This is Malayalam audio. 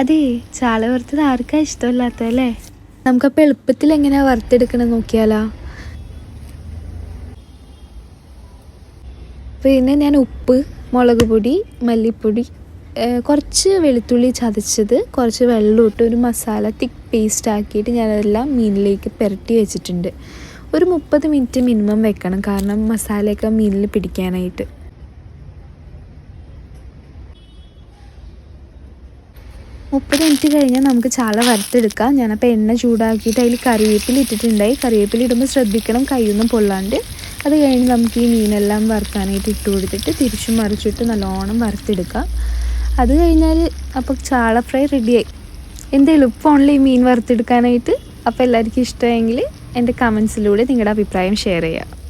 അതെ ചാള വറുത്തത് ആർക്കാ ഇഷ്ടമില്ലാത്തല്ലേ നമുക്കപ്പോൾ എളുപ്പത്തിൽ എങ്ങനെയാ വറുത്തെടുക്കണം നോക്കിയാലോ? പിന്നെ ഞാൻ ഉപ്പ് മുളക് പൊടി മല്ലിപ്പൊടി കുറച്ച് വെളുത്തുള്ളി ചതച്ചത് കുറച്ച് വെള്ളം ഇട്ട് ഒരു മസാല തിക്ക് പേസ്റ്റ് ആക്കിയിട്ട് ഞാനതെല്ലാം മീനിലേക്ക് പുരട്ടി വെച്ചിട്ടുണ്ട്. ഒരു മുപ്പത് മിനിറ്റ് മിനിമം വെക്കണം കാരണം മസാലയൊക്കെ മീനിൽ പിടിക്കാനായിട്ട്. മുപ്പത് മിനിറ്റ് കഴിഞ്ഞാൽ നമുക്ക് ചാള വറുത്തെടുക്കാം. ഞാനപ്പോൾ എണ്ണ ചൂടാക്കിയിട്ട് അതിൽ കറിവേപ്പില ഇട്ടിട്ടുണ്ടായി. കറിവേപ്പില ഇടുമ്പോൾ ശ്രദ്ധിക്കണം കൈയൊന്നും പൊള്ളാണ്ട്. അത് കഴിഞ്ഞ് നമുക്ക് ഈ മീനെല്ലാം വറുക്കാനായിട്ട് ഇട്ട് കൊടുത്തിട്ട് തിരിച്ചും മറിച്ചിട്ട് നല്ലോണം വറുത്തെടുക്കാം. അത് കഴിഞ്ഞാൽ അപ്പോൾ ചാള ഫ്രൈ റെഡിയായി. എന്ത് എളുപ്പമാണല്ലോ ഈ മീൻ വറുത്തെടുക്കാനായിട്ട്. അപ്പോൾ എല്ലാവർക്കും ഇഷ്ടമായെങ്കിൽ എന്റെ കമൻസിലൂടെ നിങ്ങളുടെ അഭിപ്രായം ഷെയർ ചെയ്യാം